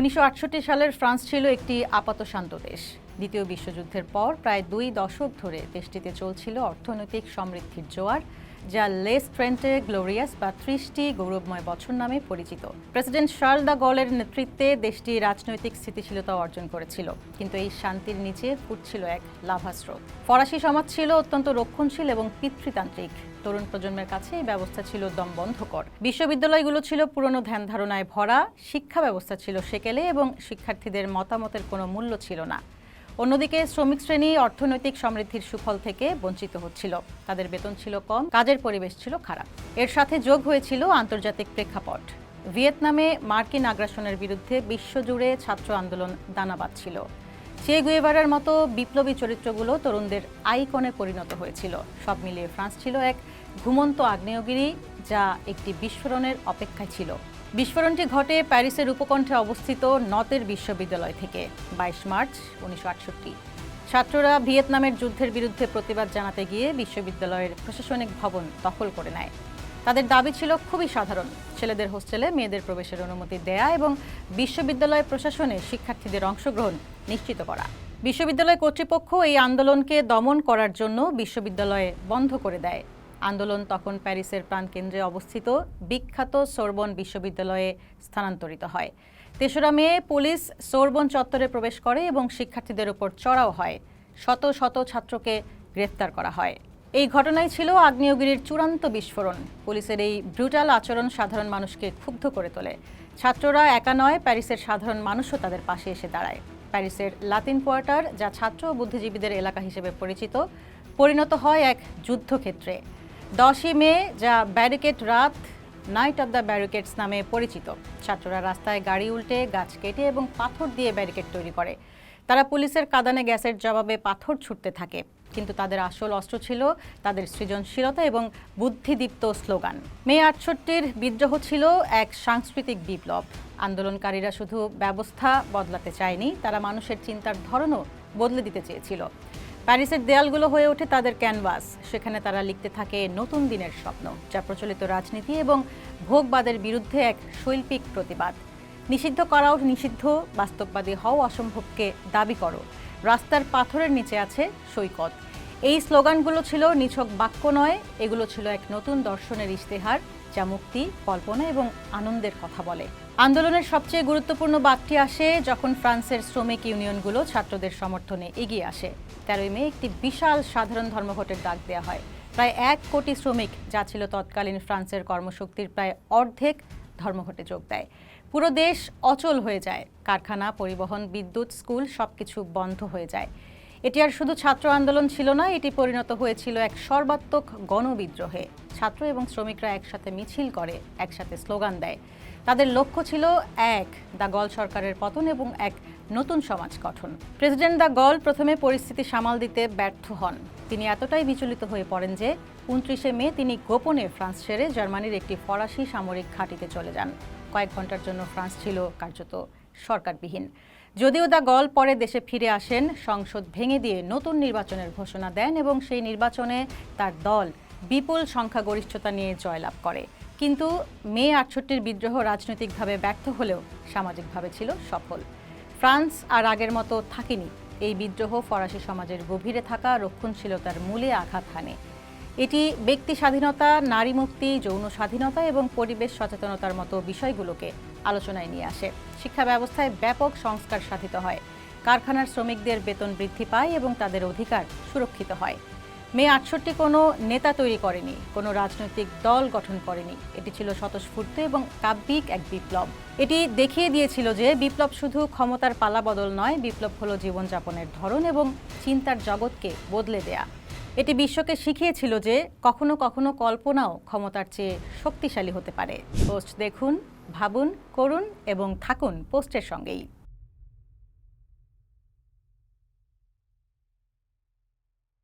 উনিশশো আটষট্টি সালের ফ্রান্স ছিল একটি আপাত শান্ত দেশ। দ্বিতীয় বিশ্বযুদ্ধের পর প্রায় দুই দশক ধরে দেশটিতে চলছিল অর্থনৈতিক সমৃদ্ধির জোয়ার যা লেস ট্রেন্টে গ্লোরিয়াস বা ত্রিশটি গৌরবময় বছর নামে পরিচিত। প্রেসিডেন্ট শার্ল দা গলের নেতৃত্বে দেশটি রাজনৈতিক স্থিতিশীলতা অর্জন করেছিল, কিন্তু এই শান্তির নিচে ফুটছিল এক লাভা স্রোত ফরাসি সমাজ ছিল অত্যন্ত রক্ষণশীল এবং পিতৃতান্ত্রিক। তরুণ প্রজন্মের কাছে এই ব্যবস্থা ছিল দমবন্ধকর। বিশ্ববিদ্যালয়গুলো ছিল পুরনো ধ্যান ধারণায় ভরা, শিক্ষা ব্যবস্থা ছিল সেকেলে এবং শিক্ষার্থীদের মতামতের কোনো মূল্য ছিল না। অন্যদিকে শ্রমিক শ্রেণি অর্থনৈতিক সমৃদ্ধির সুফল থেকে বঞ্চিত হচ্ছিল। তাদের বেতন ছিল কম, কাজের পরিবেশ ছিল খারাপ। এর সাথে যোগ হয়েছিল আন্তর্জাতিক প্রেক্ষাপট। ভিয়েতনামে মার্কিন আগ্রাসনের বিরুদ্ধে বিশ্বজুড়ে ছাত্র আন্দোলন দানা বাঁধছিল চে গুয়েভারার মতো বিপ্লবী চরিত্রগুলো তরুণদের আইকনে পরিণত হয়েছিল। সব মিলিয়ে ফ্রান্স ছিল এক ঘুমন্ত আগ্নেয়গিরি যা একটি বিস্ফোরণের অপেক্ষায় ছিল। বিস্ফোরণটি ঘটে প্যারিসের উপকণ্ঠে অবস্থিত নতের বিশ্ববিদ্যালয় থেকে, বাইশ মার্চ উনিশশো আটষট্টি। ছাত্ররা ভিয়েতনামের যুদ্ধের বিরুদ্ধে প্রতিবাদ জানাতে গিয়ে বিশ্ববিদ্যালয়ের প্রশাসনিক ভবন দখল করে নেয়। তাদের দাবি ছিল খুবই সাধারণ, ছেলেদের হোস্টেলে মেয়েদের প্রবেশের অনুমতি দেয়া এবং বিশ্ববিদ্যালয় প্রশাসনে শিক্ষার্থীদের অংশগ্রহণ নিশ্চিত করা। বিশ্ববিদ্যালয় কর্তৃপক্ষ এই আন্দোলনকে দমন করার জন্য বিশ্ববিদ্যালয়ে বন্ধ করে দেয়। আন্দোলন তখন প্যারিসের প্রাণকেন্দ্রে অবস্থিত। বিখ্যাত সোরবন বিশ্ববিদ্যালয়ে স্থানান্তরিত হয়। তেসরা মে পুলিশ সোরবন চত্বরে প্রবেশ করে এবং শিক্ষার্থীদের উপর চড়াও হয়। শত শত ছাত্রকে গ্রেফতার করা হয়। এই ঘটনায় ছিল আগ্নেয়গিরির চূড়ান্ত বিস্ফোরণ। পুলিশের এই ব্রুটাল আচরণ সাধারণ মানুষকে ক্ষুব্ধ করে তোলে। ছাত্ররা একা নয়, প্যারিসের সাধারণ মানুষও তাদের পাশে এসে দাঁড়ায়। প্যারিসের লাতিন কোয়ার্টার, যা ছাত্র ও বুদ্ধিজীবীদের এলাকা হিসেবে পরিচিত, পরিণত হয় এক যুদ্ধক্ষেত্রে। দশই মে যা ব্যারিকেড রাত, নাইট অব দ্য ব্যারিকেডস নামে পরিচিত। ছাত্ররা রাস্তায় গাড়ি উল্টে গাছ কেটে এবং পাথর দিয়ে ব্যারিকেড তৈরি করে। তারা পুলিশের কাদানে গ্যাসের জবাবে পাথর ছুটতে থাকে। কিন্তু তাদের আসল অস্ত্র ছিল তাদের সৃজনশীলতা এবং বুদ্ধিদীপ্ত স্লোগান। মে আটষট্টির বিদ্রোহ ছিল এক সাংস্কৃতিক বিপ্লব। আন্দোলনকারীরা শুধু ব্যবস্থা বদলাতে চায়নি, তারা মানুষের চিন্তার ধরনও বদলে দিতে চেয়েছিল। প্যারিসের দেয়ালগুলো হয়ে ওঠে তাদের ক্যানভাস। সেখানে তারা লিখতে থাকে, নতুন দিনের স্বপ্ন যা প্রচলিত রাজনীতি এবং ভোগবাদের বিরুদ্ধে এক শৈল্পিক প্রতিবাদ। নিষিদ্ধ করাও নিষিদ্ধ, বাস্তববাদী হও অসম্ভবকে দাবি করো। রাস্তার পাথরের নিচে আছে সৈকত। এই স্লোগানগুলো ছিল নিছক বাক্য নয়, এগুলো ছিল এক নতুন দর্শনের ইশতেহার, যা মুক্তি, কল্পনা এবং আনন্দের কথা বলে। আন্দোলনের সবচেয়ে গুরুত্বপূর্ণ বাঘটি আসে যখন ফ্রান্সের শ্রমিক ইউনিয়নগুলো ছাত্রদের সমর্থনে এগিয়ে আসে। তেরোই মে একটি বিশাল সাধারণ ধর্মঘটের ডাক দেওয়া হয়। প্রায় এক কোটি শ্রমিক যা ছিল তৎকালীন ফ্রান্সের কর্মশক্তির প্রায় অর্ধেক ধর্মঘটে যোগ দেয়। পুরো দেশ অচল হয়ে যায়। কারখানা, পরিবহন, বিদ্যুৎ, স্কুল সবকিছু বন্ধ হয়ে যায়। এটি আর শুধু ছাত্র আন্দোলন ছিল না, এটি পরিণত হয়েছিল এক সর্বাত্মক গণবিদ্রোহে। ছাত্র এবং শ্রমিকরা একসাথে মিছিল করে, একসাথে স্লোগান দেয়। তাদের লক্ষ্য ছিল এক দ্য গল সরকারের পতন এবং এক নতুন সমাজ গঠন। প্রেসিডেন্ট দ্য গল প্রথমে পরিস্থিতি সামাল দিতে ব্যর্থ হন। তিনি এতটাই বিচলিত হয়ে পড়েন যে, উনত্রিশে মে তিনি গোপনে ফ্রান্স ছেড়ে জার্মানির একটি ফরাসি সামরিক ঘাঁটিতে চলে যান। কয়েক ঘণ্টার জন্য ফ্রান্স ছিল কার্যত সরকারবিহীন। যদিও দা গল পরে দেশে ফিরে আসেন, সংসদ ভেঙে দিয়ে নতুন নির্বাচনের ঘোষণা দেন এবং সেই নির্বাচনে তার দল বিপুল সংখ্যাগরিষ্ঠতা নিয়ে জয়লাভ করে। কিন্তু মে আটষট্টির বিদ্রোহ রাজনৈতিকভাবে ব্যর্থ হলেও সামাজিকভাবে ছিল সফল। ফ্রান্স আর আগের মতো থাকেনি। এই বিদ্রোহ ফরাসি সমাজের গভীরে থাকা রক্ষণশীলতার মূলে আঘাত হানে। এটি ব্যক্তি স্বাধীনতা, নারী মুক্তি, যৌন স্বাধীনতা এবং পরিবেশ সচেতনতার মতো বিষয়গুলোকে আলোচনায় নিয়ে আসে। শিক্ষা ব্যবস্থায় ব্যাপক সংস্কার সাধিত হয়। কারখানার শ্রমিকদের বেতন বৃদ্ধি পায় এবং তাদের অধিকার সুরক্ষিত হয়। মে আটষট্টি কোনো নেতা তৈরি করেনি, কোনো রাজনৈতিক দল গঠন করেনি। এটি ছিল স্বতঃস্ফূর্ত এবং কাব্যিক এক বিপ্লব। এটি দেখিয়ে দিয়েছিল যে বিপ্লব শুধু ক্ষমতার পালাবদল নয়, বিপ্লব হলো জীবনযাপনের ধরন এবং চিন্তার জগৎকে বদলে দেয়া। এটি বিশ্বকে শিখিয়েছিল যে কখনো কখনো কল্পনাও ক্ষমতার চেয়ে শক্তিশালী হতে পারে। পোস্ট দেখুন, ভাবুন, করুন এবং থাকুন পোস্টের সঙ্গেই।